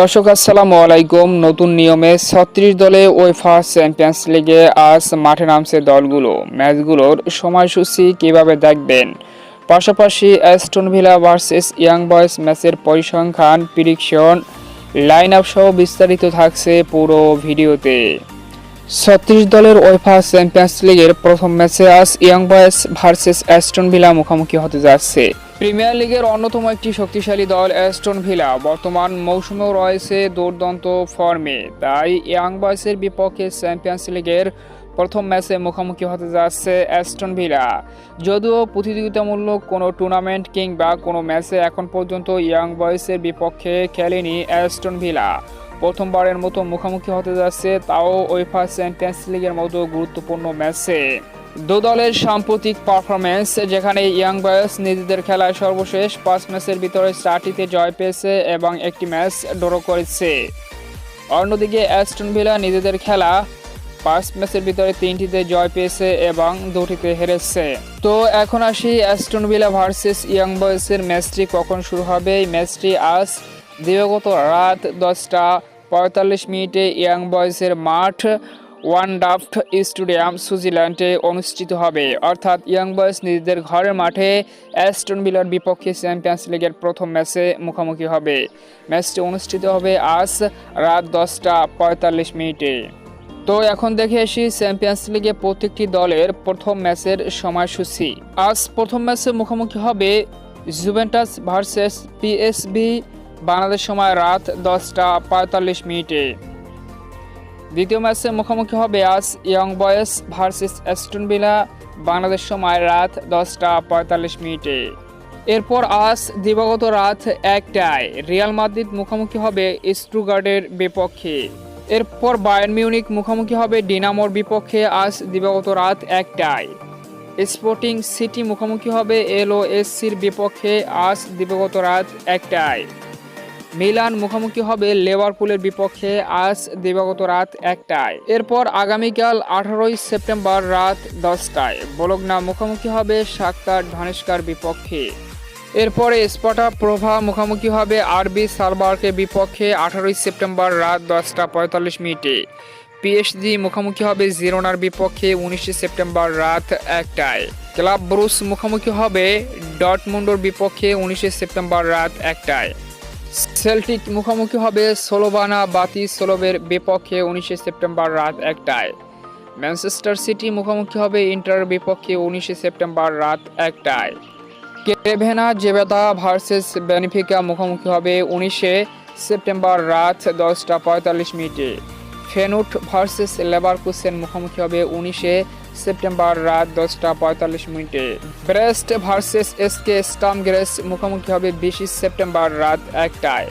দর্শক, আসসালামু আলাইকুম। নতুন নিয়মে ছত্রিশ দলে ওয়েফা চ্যাম্পিয়ন্স লিগে আজ মাঠে নামছে দলগুলো। ম্যাচগুলোর সময়সূচি কীভাবে দেখবেন? পাশাপাশি Aston Villa versus Young Boys ম্যাচের পরিসংখ্যান, প্রিডিকশন লাইন আপ সহ বিস্তারিত থাকছে পুরো ভিডিওতে। ছত্রিশ দলের ওয়েফা চ্যাম্পিয়ন্স লিগের প্রথম ম্যাচে আজ Young Boys versus Aston Villa মুখোমুখি হতে যাচ্ছে। প্রিমিয়ার লিগের অন্যতম একটি শক্তিশালী দল অ্যাস্টন ভিলা। বর্তমান মৌসুমেও রয়েছে দুর্দান্ত ফর্মে। তাই ইয়াং বয়েসের বিপক্ষে চ্যাম্পিয়ন্স লিগের প্রথম ম্যাচে মুখোমুখি হতে যাচ্ছে অ্যাস্টন ভিলা। যদিও প্রতিযোগিতামূলক কোনো টুর্নামেন্ট কিংবা কোনো ম্যাচে এখন পর্যন্ত ইয়াং বয়েসের বিপক্ষে খেলেনি অ্যাস্টন ভিলা। প্রথমবারের মতো মুখোমুখি হতে যাচ্ছে তাও ওয়েফা চ্যাম্পিয়ন্স লিগের মতো গুরুত্বপূর্ণ ম্যাচে। দু দলের সাম্প্রতিক পারফরমেন্স যেখানে ইয়াং বয়স নিজেদের খেলায় সর্বশেষ পাঁচ ম্যাচের ভিতরে চারটিতে জয় পেয়েছে এবং একটি ম্যাচ ড্র করেছে। অন্যদিকে অ্যাস্টন ভিলা নিজেদের খেলা পাঁচ ম্যাচের ভিতরে তিনটিতে জয় পেয়েছে এবং দুটিতে হেরেছে। তো এখন আসি অ্যাস্টন ভিলা ভার্সেস ইয়াং বয়েসের ম্যাচটি কখন শুরু হবে? এই ম্যাচটি আজ দিবাগত রাত দশটা পঁয়তাল্লিশ মিনিটে ইয়াং বয়সের মাঠ ওয়ান ডাফট স্টেডিয়াম সুইজারল্যান্ডে অনুষ্ঠিত হবে। অর্থাৎ ইয়াং বয়েস নিজেদের ঘরের মাঠে অ্যাস্টন ভিলার বিপক্ষে চ্যাম্পিয়ন্স লিগের প্রথম ম্যাচে মুখোমুখি হবে। ম্যাচটি অনুষ্ঠিত হবে আজ রাত দশটা পঁয়তাল্লিশ মিনিটে। তো এখন দেখে আসি চ্যাম্পিয়ন্স লিগে প্রত্যেকটি দলের প্রথম ম্যাচের সময়সূচি। আজ প্রথম ম্যাচে মুখোমুখি হবে জুভেন্টাস ভার্সেস পিএসবি বাংলাদেশ সময় রাত দশটা পঁয়তাল্লিশ মিনিটে। দ্বিতীয় ম্যাচে মুখোমুখি হবে আজ Young Boys versus Aston Villa. Bangladesh সময় রাত দশটা পঁয়তাল্লিশ মিনিটে। এরপর আজ দিবাগত রাত একটায় রিয়াল মাদ্রিদ মুখোমুখি হবে স্ট্রুগার্ডের বিপক্ষে। এরপর বায়ার্ন মিউনিক মুখোমুখি হবে ডিনামোর বিপক্ষে আজ দিবাগত রাত একটায়। স্পোর্টিং সিটি মুখোমুখি হবে এলওএসসির বিপক্ষে আজ দিবাগত রাত একটায়। মিলান মুখোমুখি হবে লেভারপুলের বিপক্ষে আজ দিবাগত রাত একটায়। এরপর আগামীকাল আঠারোই সেপ্টেম্বর রাত দশটায়। বলগনা মুখোমুখি হবে সাক্তার ধনেশকার বিপক্ষে। এরপরে স্পটা প্রভা মুখোমুখি হবে আরবি সালবার্কের বিপক্ষে আঠারোই সেপ্টেম্বর রাত দশটা পঁয়তাল্লিশ মিনিটে। পিএসজি মুখোমুখি হবে জিরোনার বিপক্ষে উনিশে সেপ্টেম্বর রাত একটায়। ক্লাব ব্রুস মুখোমুখি হবে ডটমুন্ডোর বিপক্ষে উনিশে সেপ্টেম্বর রাত একটায়। সেল্টিক মুখোমুখি হবে সোলোবানা বাতি সোলোবের বিপক্ষে উনিশে সেপ্টেম্বর রাত একটায়। ম্যানচেস্টার সিটি মুখোমুখি হবে ইন্টার বিপক্ষে উনিশে সেপ্টেম্বর রাত একটায়। কেভেনা, জেবেদা ভার্সেস বেনিফিকা মুখোমুখি হবে উনিশে সেপ্টেম্বর রাত দশটা পঁয়তাল্লিশ মিনিটে। ফেনুট ভার্সেস লেবারকুসেন মুখোমুখি হবে উনিশে সেপ্টেম্বর রাত দশটা পঁয়তাল্লিশ মিনিটে। ব্রেস্ট ভার্সেস এসকে স্টামগ্রেস মুখোমুখি হবে বিশে সেপ্টেম্বর রাত একটায়।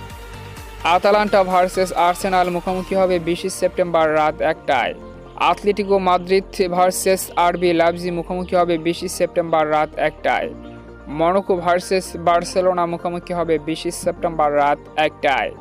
আতালান্টা ভার্সেস আর্সেনাল মুখোমুখি হবে বিশে সেপ্টেম্বর রাত একটায়। আথলেটিকো মাদ্রিদ ভার্সেস আরবি লাভজি মুখোমুখি হবে বিশে সেপ্টেম্বর রাত একটায়। মনোকো ভার্সেস বার্সেলোনা মুখোমুখি হবে বিশে সেপ্টেম্বর রাত একটায়।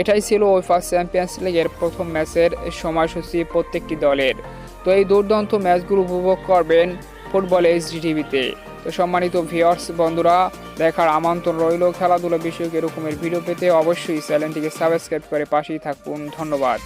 এটাই ছিল ওয়েফা চ্যাম্পিয়ন্স লিগের প্রথম ম্যাচের সময়সূচি প্রত্যেকটি দলের। তো এই দুর্দান্ত ম্যাচগুলো উপভোগ করবেন ফুটবল এইচডি টিভিতে তো সম্মানিত ভিওর্স বন্ধুরা, দেখার আমন্ত্রণ রইল খেলাধুলা বিষয়ক এরকমের ভিডিও পেতে অবশ্যই চ্যানেলটিকে সাবস্ক্রাইব করে পাশেই থাকুন। ধন্যবাদ।